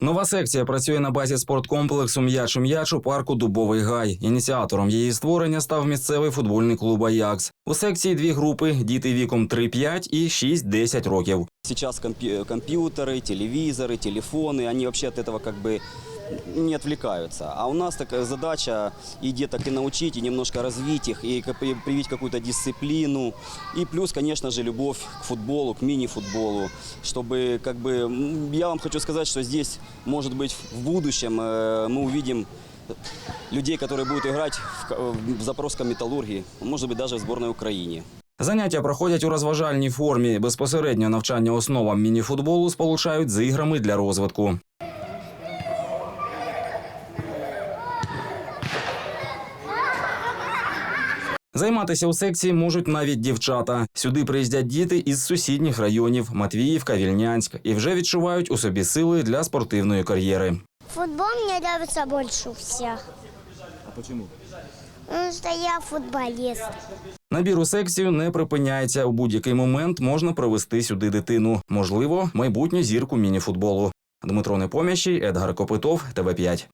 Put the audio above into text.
Нова секція працює на базі спорткомплексу М'яч і м'яч у парку Дубовий Гай. Ініціатором її створення став місцевий футбольний клуб Аякс. У секції дві групи: діти віком 3-5 і 6-10 років. Сейчас компи- компьютеры, телевизоры, телефоны, они вообще от этого как бы не отвлекаются. А у нас такая задача и деток и научить, и немножко развить их, и как бы привить какую-то дисциплину. И плюс, конечно же, любовь к футболу, к мини-футболу. Чтобы, как бы, м, я вам хочу сказать, что здесь, может быть, в будущем э, мы увидим людей, которые будут играть в, ка- в Запорожском металлургии, может быть, даже в сборной Украине. Заняття проходять у розважальній формі. Безпосередньо навчання основам мініфутболу сполучають з іграми для розвитку. Займатися у секції можуть навіть дівчата. Сюди приїздять діти із сусідніх районів Матвіївка, Вільнянськ і вже відчувають у собі сили для спортивної кар'єри. Футбол мне нравится больше всех. А почему? Потому что я футболист. Набір у секцію не припиняється. У будь-який момент можна привезти сюди дитину. Можливо, майбутню зірку мініфутболу. Дмитро Непомящий, Едгар Копитов, ТВ 5